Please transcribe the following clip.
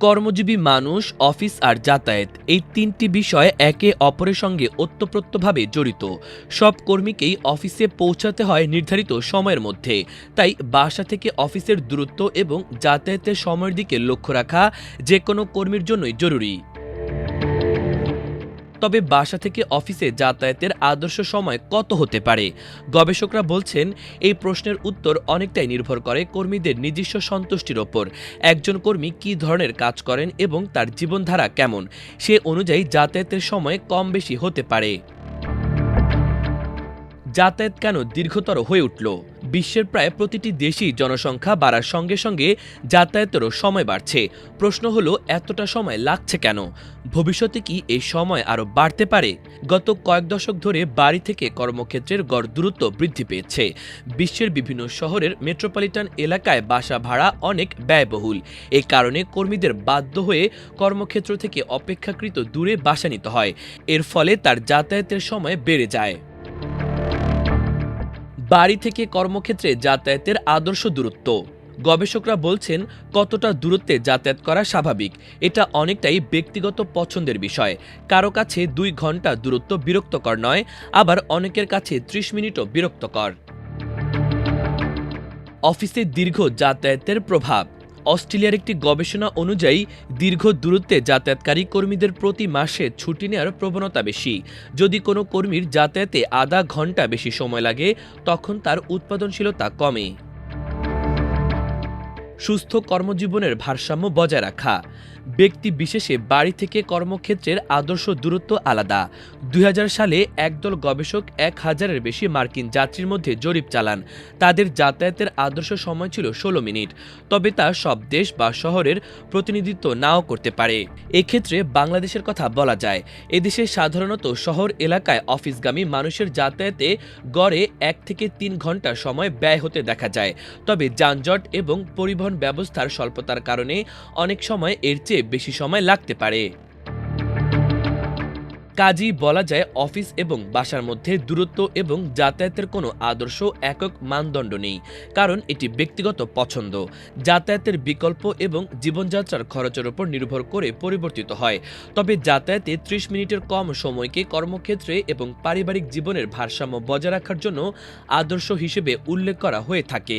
কর্মজীবী মানুষ, অফিস আর যাতায়াত এই তিনটি বিষয় একে অপরের সঙ্গে ওতপ্রোতভাবে জড়িত। সব কর্মীকেই অফিসে পৌঁছাতে হয় নির্ধারিত সময়ের মধ্যে। তাই বাসা থেকে অফিসের দূরত্ব এবং যাতায়াতের সময়ের দিকে লক্ষ্য রাখা যে কোনো কর্মীর জন্যই জরুরি। তবে বাসা থেকে অফিসে যাতায়াতের আদর্শ সময় কত হতে পারে? গবেষকরা বলছেন, এই প্রশ্নের উত্তর অনেকটাই নির্ভর করে কর্মীদের নিজস্ব সন্তুষ্টির ওপর। একজন কর্মী কী ধরনের কাজ করেন এবং তার জীবনধারা কেমন? সে অনুযায়ী যাতায়াতের সময় কম বেশি হতে পারে। যাতায়াত কেন দীর্ঘতর হয়ে উঠল? বিশ্বের প্রায় প্রতিটি দেশই জনসংখ্যা বাড়ার সঙ্গে সঙ্গে যাতায়াতেরও সময় বাড়ছে। প্রশ্ন হলো, এতটা সময় লাগছে কেন? ভবিষ্যতে কি এই সময় আরও বাড়তে পারে? গত কয়েক দশক ধরে বাড়ি থেকে কর্মক্ষেত্রের গড় দূরত্ব বৃদ্ধি পেয়েছে। বিশ্বের বিভিন্ন শহরের মেট্রোপলিটন এলাকায় বাসা ভাড়া অনেক ব্যয়বহুল। এ কারণে কর্মীদের বাধ্য হয়ে কর্মক্ষেত্র থেকে অপেক্ষাকৃত দূরে বাসা নিতে হয়। এর ফলে তার যাতায়াতের সময় বেড়ে যায়। বাড়ি থেকে কর্মক্ষেত্রে যাতায়াতের আদর্শ দূরত্ব। গবেষকরা বলছেন, কতটা দূরত্বে যাতায়াত করা স্বাভাবিক, এটা অনেকটাই ব্যক্তিগত পছন্দের বিষয়। কারও কাছে দুই ঘণ্টা দূরত্ব বিরক্তকর নয়, আবার অনেকের কাছে ত্রিশ মিনিটও বিরক্তকর। অফিসে দীর্ঘ যাতায়াতের প্রভাব। অস্ট্রেলিয়ার একটি গবেষণা অনুযায়ী দীর্ঘ দূরত্বে যাতায়াতকারী কর্মীদের প্রতি মাসে ছুটি নেওয়ার প্রবণতা বেশি। যদি কোনো কর্মীর যাতায়াতে আধা ঘণ্টা বেশি সময় লাগে, তখন তার উৎপাদনশীলতা কমে। সুস্থ কর্মজীবনের ভারসাম্য বজায় রাখা। ব্যক্তি বিশেষে বাড়ি থেকে কর্মক্ষেত্রের আদর্শ দূরত্ব আলাদা। দুই হাজার সালে একদল গবেষক এক হাজারের বেশি মার্কিন যাত্রীর মধ্যে জরিপ চালান। তাদের যাতায়াতের আদর্শ সময় ছিল ষোলো মিনিট। তবে তা সব দেশ বা শহরের প্রতিনিধিত্ব নাও করতে পারে। এক্ষেত্রে বাংলাদেশের কথা বলা যায়। এদেশে সাধারণত শহর এলাকায় অফিসগামী মানুষের যাতায়াতে গড়ে এক থেকে তিন ঘণ্টা সময় ব্যয় হতে দেখা যায়। তবে যানজট এবং পরিবহন ব্যবস্থার স্বল্পতার কারণে অনেক সময় এর চেয়ে বেশি সময় লাগতে পারে। কাজই বলা যায় অফিস এবং বাসার মধ্যে দূরত্ব এবং যাতায়াতের কোনো আদর্শ একক মানদণ্ড নেই, কারণ এটি ব্যক্তিগত পছন্দ। যাতায়াতের বিকল্প এবং জীবনযাত্রার খরচের উপর নির্ভর করে পরিবর্তিত হয়। তবে যাতায়াতে ত্রিশ মিনিটের কম সময়কে কর্মক্ষেত্রে এবং পারিবারিক জীবনের ভারসাম্য বজায় রাখার জন্য আদর্শ হিসেবে উল্লেখ করা হয়ে থাকে।